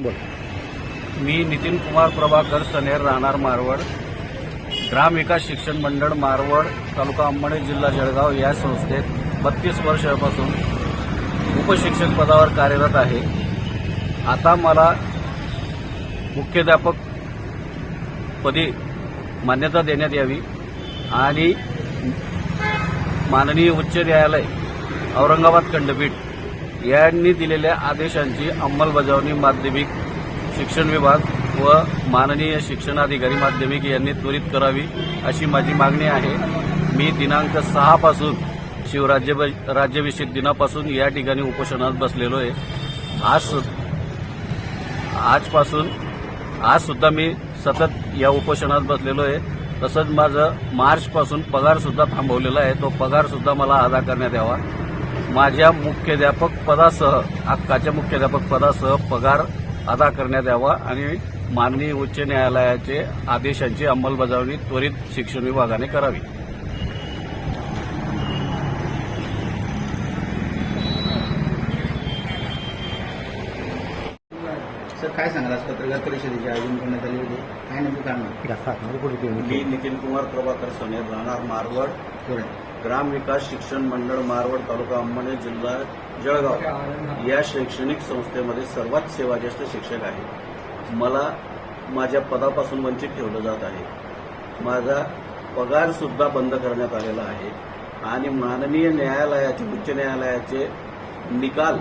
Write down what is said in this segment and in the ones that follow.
मी नितीन कुमार प्रभाकर सनेर राहणार मारवड ग्राम विकास शिक्षण मंडळ मारवड तालुका अंबणे जिल्हा जळगाव या संस्थेत बत्तीस वर्षापासून उपशिक्षक पदावर कार्यरत आहे. आता मला मुख्याध्यापक पदी मान्यता देण्यात यावी आणि माननीय उच्च न्यायालय औरंगाबाद खंडपीठ यांनी दिलेल्या आदेशांची अंमलबजावणी माध्यमिक शिक्षण विभाग व माननीय शिक्षणाधिकारी माध्यमिक यांनी त्वरित करावी अशी माझी मागणी आहे. मी दिनांक सहापासून शिवराज्य राज्याभिषेक दिनापासून या ठिकाणी उपोषणात बसलेलो आहे. आज सु- आजपासून आज सुद्धा मी सतत या उपोषणात बसलेलो आहे. तसंच माझं मार्चपासून पगारसुद्धा थांबवलेला आहे. तो पगारसुद्धा मला अदा करण्यात यावा. माझ्या मुख्याध्यापक पदासह हक्काच्या मुख्याध्यापक पदासह पगार अदा करण्यात यावा आणि माननीय उच्च न्यायालयाचे आदेशांची अंमलबजावणी त्वरित शिक्षण विभागाने करावी. सर काय सांगाल? आज पत्रकार परिषदेचे आयोजन करण्यात आले होते. काय नेमकं कारण मी नितीन कुमार प्रभाकर सोनेर राहणार मारवड. ग्राम विकास शिक्षण मंडळ मारवड तालुका अंबड जिल्हा जळगाव या शैक्षणिक संस्थेमध्ये सर्वात सेवाज्येष्ठ शिक्षक आहे. मला माझ्या पदापासून वंचित ठेवलं जात आहे. माझा पगार सुद्धा बंद करण्यात आलेला आहे आणि माननीय न्यायालयाचे उच्च न्यायालयाचे निकाल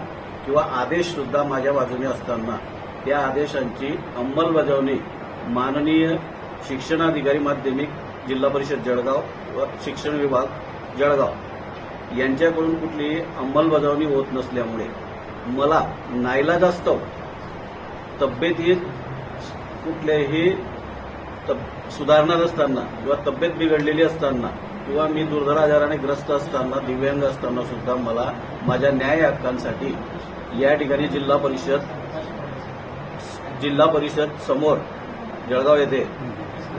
किंवा आदेश सुद्धा माझ्या बाजूने असताना त्या आदेशांची अंमलबजावणी माननीय शिक्षणाधिकारी माध्यमिक जिल्हा परिषद जळगाव व शिक्षण विभाग जळगाव. यांच्याकडून कुठलीही अंमलबजावणी होत नसल्यामुळे मला नाईलाजास्तव तब्येतीत कुठल्याही तब सुधारणा असताना किंवा तब्येत बिघडलेली असताना किंवा मी दुर्धर आजाराने ग्रस्त असताना दिव्यांग असताना सुद्धा मला माझ्या न्याय हक्कांसाठी या ठिकाणी जिल्हा परिषद जिल्हा परिषद समोर जळगाव येथे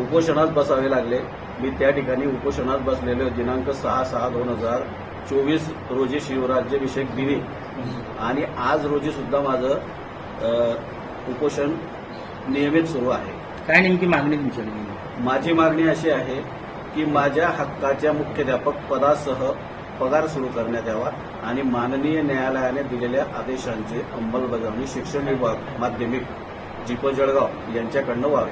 उपोषणात बसावे लागले. मी त्या ठिकाणी उपोषणात बसलेलो दिनांक सहा सहा दोन हजार चोवीस रोजी शिवराज्याभिषेक दिनी. आणि आज रोजी सुद्धा माझं उपोषण नियमित सुरू आहे. काय नेमकी मागणी तुमच्याकडे माझी मागणी अशी आहे की माझ्या हक्काच्या मुख्याध्यापक पदासह पगार सुरू करण्यात यावा आणि माननीय न्यायालयाने दिलेल्या आदेशांची अंमलबजावणी शिक्षण विभाग माध्यमिक जिप जळगाव यांच्याकडनं व्हावी.